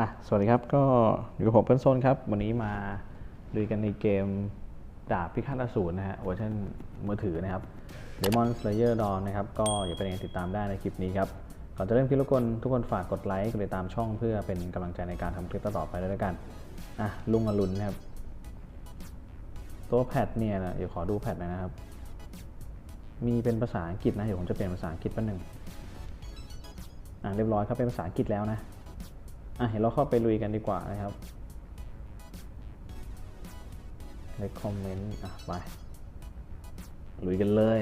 นะสวัสดีครับก็อยู่กับผมเพื่อนโซนครับ วันนี้มาดูกันในเกมดาบพิฆาตอสูรนะฮะเวอร์ชันมือถือนะครับ Demon Slayer Dawn นะครับ ก็อย่าไปยังไงติดตามได้ในคลิปนี้ครับ ก่อนจะเริ่มคลิปทุกคนทุกคนฝากกดไลค์กดติดตามช่องเพื่อเป็นกำลังใจในการทำคลิปต่อไปด้วยล้วกันอะลุงอรุณนะครับ ตัวแพทเนี่ยนะเดี๋ยวขอดูแพทหน่อยนะครับ มีเป็นภาษาอังกฤษนะเดี๋ยวผมจะเปลี่ยนภาษาอังกฤษแป๊บนึงอะเรียบร้อยครับเป็นภาษาอังกฤษแล้วนะ อะเห็นเราเข้าไปลุยกันดีกว่านะครับ recommend อะไป ลุยกันเลย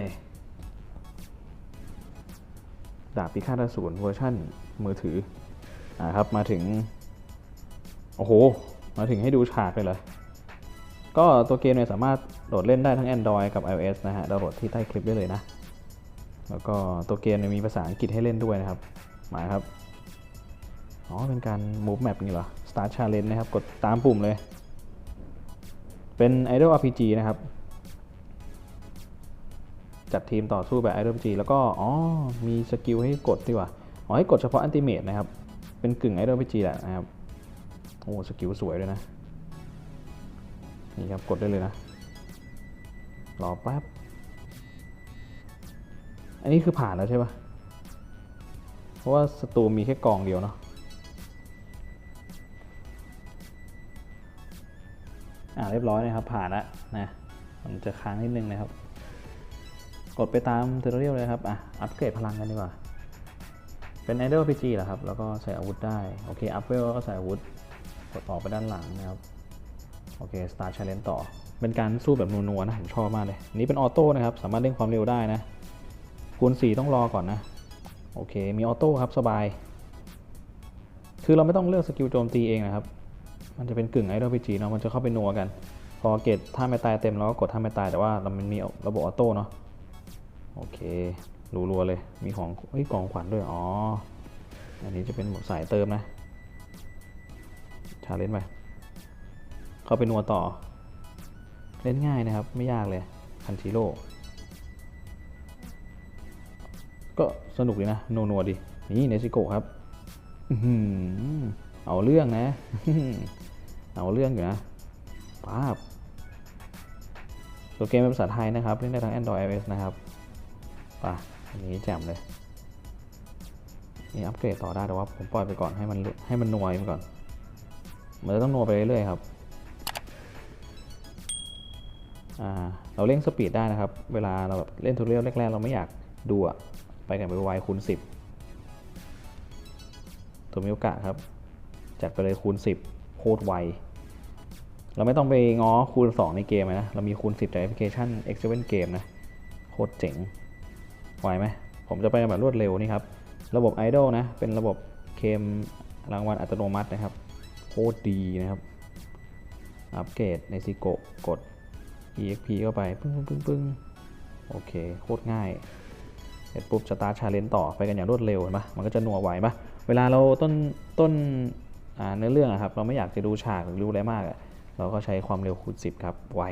ดาบพิฆาตอสูรเวอร์ชั่นมือถือ อ่าครับมาถึง โอ้โห มาถึงให้ดูฉากเลยเหรอ ก็ตัวเกมเนี่ยสามารถโหลดเล่นได้ทั้ง Android กับ iOS นะฮะดาวน์โหลดที่ใต้คลิปได้เลยนะ แล้วก็ตัวเกมเนี่ยมีภาษาอังกฤษให้เล่นด้วยนะครับ หมายครับ อ๋อ เป็นการ move map นี่เหรอ start challenge นะครับ กดตามปุ่มเลย เป็น idol RPG นะครับ จัดทีมต่อสู้แบบ idol RPG แล้วก็ อ๋อ มีสกิลให้กดดีกว่า อ๋อ ให้กดเฉพาะ ultimate นะครับ เป็นกึ่ง idol RPG แหละนะครับ โอ้ สกิลสวยด้วยนะ นี่ครับ กดได้เลยนะ รอแป๊บ อันนี้คือผ่านแล้วใช่ปะเพราะว่าสตูมีแค่กองเดียวเนาะ อ่าเรียบร้อยนะครับผ่านแล้วนะมันจะค้างนิดนึงนะครับ กดไปตามเทอร์เรียลเลยครับอะอัปเกรดพลังกันดีกว่า เป็น Idol PG เหรอครับ แล้วก็ใส่อาวุธได้ โอเคอัพเวลก็ใส่อาวุธ กดออกไปด้านหลังนะครับ โอเค Start Challenge ต่อ เป็นการสู้แบบนัวๆนะ ผมชอบมากเลยนนี้เป็นออโต้นะครับ สามารถเร่งความเร็วได้นะคูณ4ต้องรอก่อนนะ โอเค มีออโต้ครับสบาย คือเราไม่ต้องเลือกสกิลโจมตีเองนะครับ มันจะเป็นกึ่งไอดอลพีจีเนาะมันจะเข้าไปนัวกัน พอเกตถ้าไม่ตายเต็มเราก็กดถ้าไม่ตายแต่ว่าเรามันมีระบบออโต้เนาะโอเครัวๆเลยมีของเฮ้ยกล่องขวัญด้วย อ๋อ อันนี้จะเป็นสายเติมนะชาเลนจ์ไป เข้าไปนัวต่อ เล่นง่ายนะครับ ไม่ยากเลย คันชิโร่ ก็สนุกดีนะ นัวๆดี นี่เนซิโกะครับ อื้อหือ เอาเรื่องนะ เอาเรื่องอยู่นะป้าบตัวเกมเป็นภาษาไทยนะครับ เล่นได้ทั้ง Android iOS นะครับป่ะอันนี้แจ่มเลย นี่อัปเกรดต่อได้แต่ว่าผมปล่อยไปก่อนให้มันให้มันนัวไปก่อน มันจะต้องนัวไปเรื่อยๆครับ เราเร่งสปีดได้นะครับ เวลาเราแบบเล่นทูเรียลแรกๆ เราไม่อยากดูอะไปกันไปไวคูณ10 ตัวมิโอกะครับ จัดไปเลยคูณ 10 โคตรไว เราไม่ต้องไปง้อคูณ 2 ในเกมนะ เรามีคูณ 10จากแอปพลิเคชัน x 7 Game นะ โคตรเจ๋งไวไหม ผมจะไปแบบรวดเร็วนี่ครับ ระบบ Idol นะ เป็นระบบเคมรางวัลอัตโนมัตินะครับ โคตรดีนะครับ อัปเกรดในซิโกกด exp เข้าไป ปึ้งปึ้งปึ้งปึ้งโอเค โคตรง่ายเสร็จปุ๊บสตาร์ชาเลนต่อไปกันอย่างรวดเร็วเห็นปะมันก็จะหนัวไหวปะเวลาเราต้นต้น เนื้อเรื่องอะครับเราไม่อยากจะดูฉากหรือดูอะไรมากเราก็ใช้ความเร็วคูณ 10 ครับไว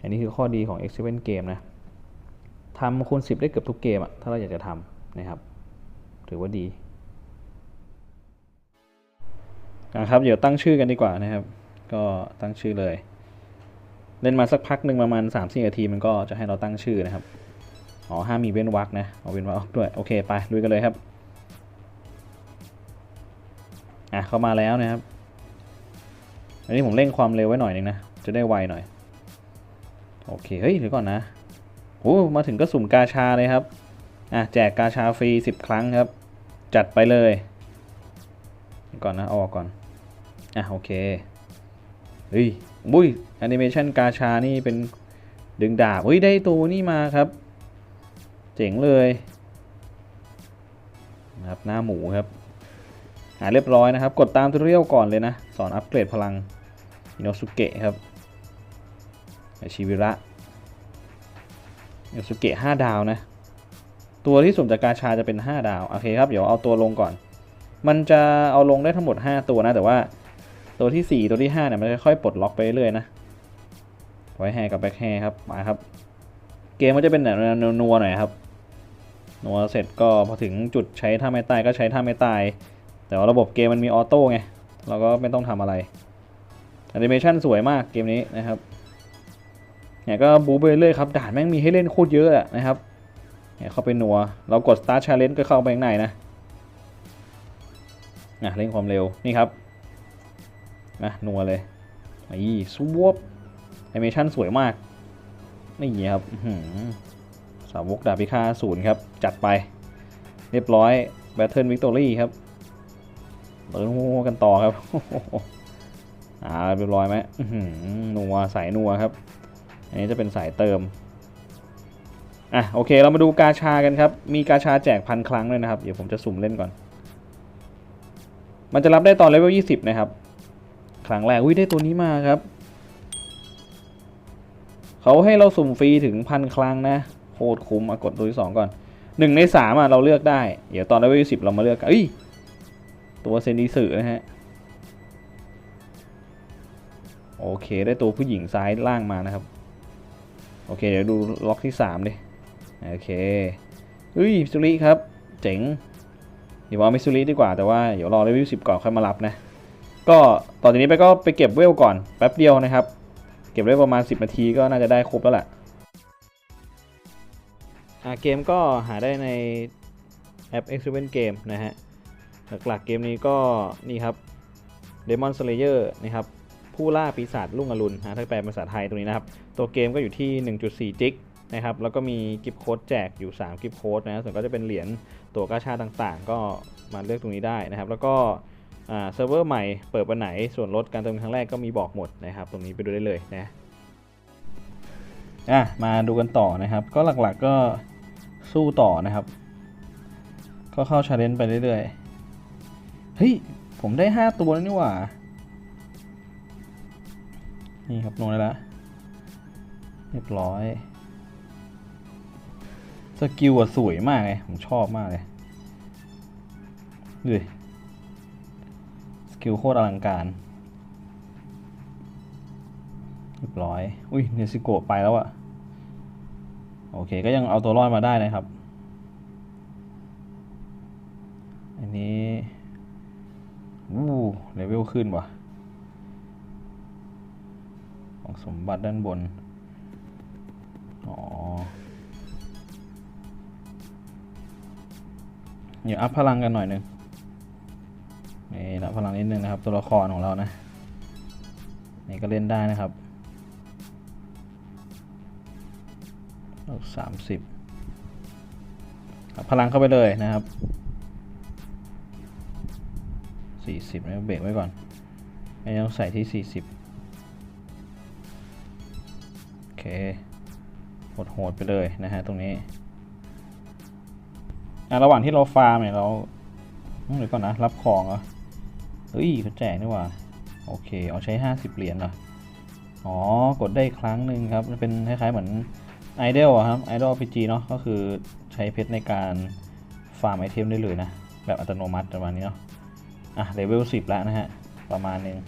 อันนี้คือข้อดีของ X7 Game นะทำคูณ 10 ได้เกือบทุกเกมอะถ้าเราอยากจะทำนะครับ ถือว่าดีนะครับเดี๋ยวตั้งชื่อกันดีกว่านะครับ ก็ตั้งชื่อเลย เล่นมาสักพักหนึ่งประมาณ3 4นาทีมันก็จะให้เราตั้งชื่อนะครับอ๋อห้ามมีเว้นวรรคนะเอาเว้นวรรคออกด้วยโอเคไปลุยกันเลยครับ อะเข้ามาแล้วนะครับ อันนี้ผมเร่งความเร็วไว้หน่อยนึงนะ จะได้ไวหน่อย โอเค เฮ้ยเดี๋ยวก่อนนะโอ้มาถึงก็สุ่มกาชาเลยครับ อะแจกกาชาฟรี 10 ครั้งครับ จัดไปเลย ก่อนนะอออกก่อน อะโอเคเฮ้ยบุ้ยแอนิเมชันกาชานี่เป็นดึงดาบเฮ้ยได้ตัวนี่มาครับ เจ๋งเลยนะครับหน้าหมูครับ หาเรียบร้อยนะครับ กดตามทูตเรียลก่อนเลยนะ สอนอัปเกรดพลังอินโนสุเกะครับชิวิระอินโนสุเกะ5ดาวนะ ตัวที่สุ่มจากกาชาจะเป็น 5 ดาว โอเคครับ เดี๋ยวเอาตัวลงก่อน มันจะเอาลงได้ทั้งหมด 5 ตัวนะ แต่ว่าตัวที่ 4 ตัวที่ 5 เนี่ย มันจะค่อยปลดล็อกไปเรื่อยนะ ไว้แฮกับแบ็คแฮครับ มาครับ เกมมันจะเป็นแบบนัวๆหน่อยครับ นัวเสร็จก็พอถึงจุดใช้ท่าไม่ตายก็ใช้ท่าไม่ตาย แต่ว่าระบบเกมมันมีออโต้ไง เราก็ไม่ต้องทำอะไรแอนิเมชันสวยมากเกมนี้นะครับเนี่ยก็บูไปเรื่อยครับด่านแม่งมีให้เล่นโคตรเยอะอะนะครับเนี่ยเข้าไปหนัว เรากด Start Challenge ก็เข้าไปข้างในนะนะเร่งความเร็วนี่ครับนะนัวเลยนี่สวบแอนิเมชันสวยมากนี่ครับสาวกดาบพิฆาตศูนย์ครับ จัดไป เรียบร้อย Battle Victory ครับ เปิดหัวกันต่อครับอ่าเรียบร้อยไหมหนัวสายนัวครับ อันนี้จะเป็นสายเติมอะโอเคเรามาดูกาชากันครับ มีกาชาแจกพันครั้งเลยนะครับ เดี๋ยวผมจะสุ่มเล่นก่อน มันจะรับได้ตอนเลเวล20 นะครับ ครั้งแรกอุ้ยได้ตัวนี้มาครับ เขาให้เราสุ่มฟรีถึงพันครั้งนะโคตรคุ้มอะกดตัวที่สองก่อนหนึ่งในสามอะเราเลือกได้ เดี๋ยวตอนเลเวล20 เรามาเลือกกันเอ้ย ตัวเซนิสึนะฮะ โอเคได้ตัวผู้หญิงซ้ายล่างมานะครับ โอเค เดี๋ยวดูล็อกที่3ดิโอเคเฮ้ยมิสซูริครับ เจ๋งเดี๋ยวเอามิสซูริดีกว่าแต่ว่าเดี๋ยวรอเลเวล10ก่อนค่อยมารับนะ ก็ต่อจากนี้ไปก็ไปเก็บเวลก่อนแป๊บเดียวนะครับ เก็บได้ประมาณ 10 นาทีก็น่าจะได้ครบแล้วแหละอ่าเกมก็หาได้ในแอป x 7 Game นะฮะ หลักๆเกมนี้ก็นี่ครับ Demon Slayer นะครับผู้ล่าปีศาจลุ่งอรุณนะถ้าแปลเป็นภาษาไทยตรงนี้นะครับ ตัวเกมก็อยู่ที่ 1.4 จิกนะครับแล้วก็มีกิฟต์โค้ดแจกอยู่ 3 กิฟต์โค้ดนะส่วนก็จะเป็นเหรียญตัวกาชาต่างๆ ก็มาเลือกตรงนี้ได้นะครับ แล้วก็เซิร์ฟเวอร์ใหม่เปิดวันไหนส่วนลดการเติมครั้งแรกก็มีบอกหมดนะครับ ตรงนี้ไปดูได้เลยนะอะมาดูกันต่อนะครับ ก็หลักๆก็สู้ต่อนะครับ ก็เข้าชาเลนจ์ไปเรื่อยๆ เฮ้ย ผมได้5ตัวแล้วนี่หว่า นี่ครับลงได้แล้วเรียบร้อย สกิลอะสวยมากเลย ผมชอบมากเลยดูสกิลโคตรอลังการ เรียบร้อย อุ้ย เนซิโกะไปแล้วอะโอเค ก็ยังเอาตัวรอดมาได้นะครับ อันนี้ วู้เลเวลขึ้นว่ะ ของสมบัติด้านบน อ๋อ เดี๋ยวอัพพลังกันหน่อยหนึ่งนี่รับพลังนิดนึงนะครับ ตัวละครของเรานะ นี่ก็เล่นได้นะครับสามสิบอัพพลังเข้าไปเลยนะครับ สี่สิบนะเบรกไว้ก่อนไม่ต้องใส่ที่สี่สิบโอเคโหดๆไปเลยนะฮะตรงนี้อะระหว่างที่เราฟาร์มเนี่ยเราเดี๋ยวก่อนนะ รับของเหรอเฮ้ยเขาแจกนี่ว่า โอเค เอาใช้ 50 เหรียญเหรอ อ๋อ กดได้ครั้งหนึ่งครับ มันเป็นคล้ายๆเหมือนไอเดลอะครับไอดอลพีจีเนาะก็คือใช้เพชรในการฟาร์มไอเทมได้เลยนะ แบบอัตโนมัติประมาณนี้เนาะ อะเลเวล10แล้วนะฮะ ประมาณหนึง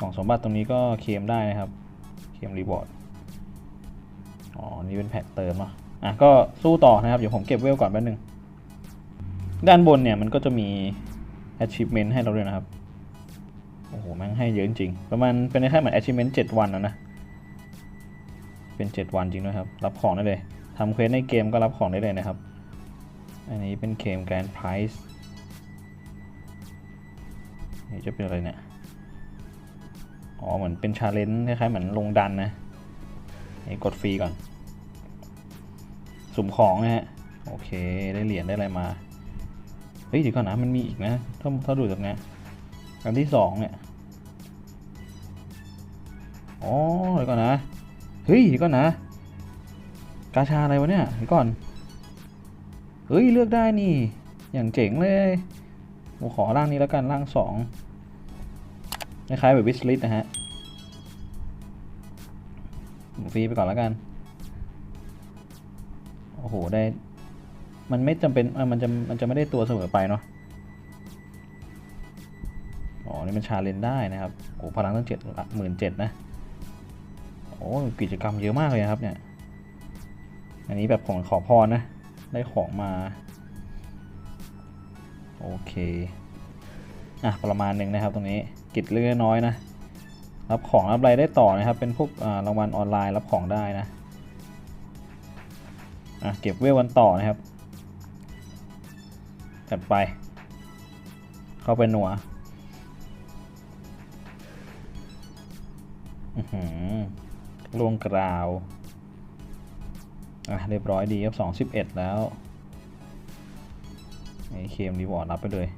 กล่องสมบัติตรงนี้ก็เคมได้นะครับ เคมรีบอร์ด อ๋อ นี่เป็นแพทเติมเนาะอะก็สู้ต่อนะครับ เดี๋ยวผมเก็บเวลก่อนแป๊บนึง ด้านบนเนี่ยมันก็จะมี achievement ให้เราด้วยนะครับ โอ้โห แม่งให้เยอะจริง ประมาณเป็นแค่เหมือน achievement 7 วันนะนะ เป็น 7 วันจริงด้วยครับ รับของได้เลย ทำเควสในเกมก็รับของได้เลยนะครับ อันนี้เป็นเคม grand prize นี่จะเป็นอะไรเนี่ย อ๋อ เหมือนเป็นชาเลนจ์คล้ายๆเหมือนลงดันนะนี่กดฟรีก่อน สุ่มของนะฮะ โอเค ได้เหรียญได้อะไรมา เฮ้ยเดี๋ยวก่อนนะ มันมีอีกนะ ถ้าถ้าดูจากเนี้ยอันที่สองเนี่ยอ๋อเดี๋ยวก่อนนะ เฮ้ยเดี๋ยวก่อนนะ กาชาอะไรวะเนี่ยเดี๋ยวก่อน เฮ้ย เลือกได้นี่ อย่างเจ๋งเลยผมขอร่างนี้แล้วกันร่างสอง คล้ายๆแบบวิสลิตนะฮะฟรีไปก่อนแล้วกัน โอ้โห ได้ มันไม่จำเป็นเอ่มันจะมันจะไม่ได้ตัวเสมอไปเนาะอ๋อ นี่มันชาเลนจ์ได้นะครับโอ้พลังตั้งเจ็ดหมื่นเจ็ดนะ โอ้กิจกรรมเยอะมากเลยนะครับเนี่ย อันนี้แบบของขอพรนะ ได้ของมา โอโอเค อะ ประมาณหนึ่งนะครับตรงนี้ กิจเล็กน้อยนะ รับของรับอะไรได้ต่อนะครับ เป็นพวกรางวัลออนไลน์รับของได้นะอะเก็บเวลวันต่อนะครับ จัดไป เข้าไปหนัวลวงกราว อะ เรียบร้อยดีครับสองสิบเอ็ดแล้วไอเคมรีวอร์ดรับไปเลย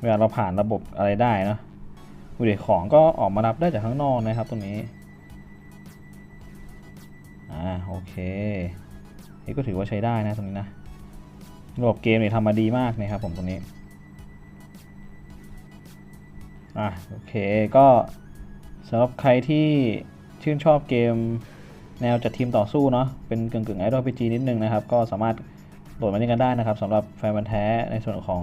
เวลาเราผ่านระบบอะไรได้เนะอุเดของก็ออกมารับได้จากข้างนอกนะครับตรงนี้ อ่าโอเค นี่ก็ถือว่าใช้ได้นะตรงนี้นะ ระบบเกมเนี่ยทำมาดีมากนะครับผมตรงนี้ อะโอเคก็สำหรับใครที่ชื่นชอบเกมแนวจัดทีมต่อสู้เนาะ เป็นกึ่งกึ่งไอดอลพีจีนิดนึงนะครับ ก็สามารถโหลดมาเล่นกันได้นะครับสำหรับแฟนบันแท้ในส่วนของ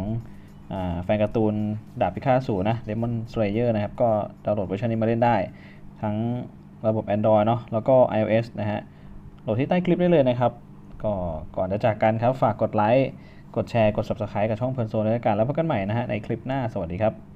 แฟนการ์ตูนดาบพิฆาตสูนย์นะ Demon Slayer นะครับ ก็ดาวน์โหลดเวอร์ชันนี้มาเล่นได้ ทั้งระบบ Android เนาะแล้วก็ iOS นะฮะโหลดที่ใต้คลิปได้เลยนะครับ ก็ก่อนจะจากกันครับ ฝากกดไลค์ กดแชร์ กด Subscribe กับช่องเพลินโซนด้วยกัน แล้วพบกันใหม่นะฮะในคลิปหน้า สวัสดีครับ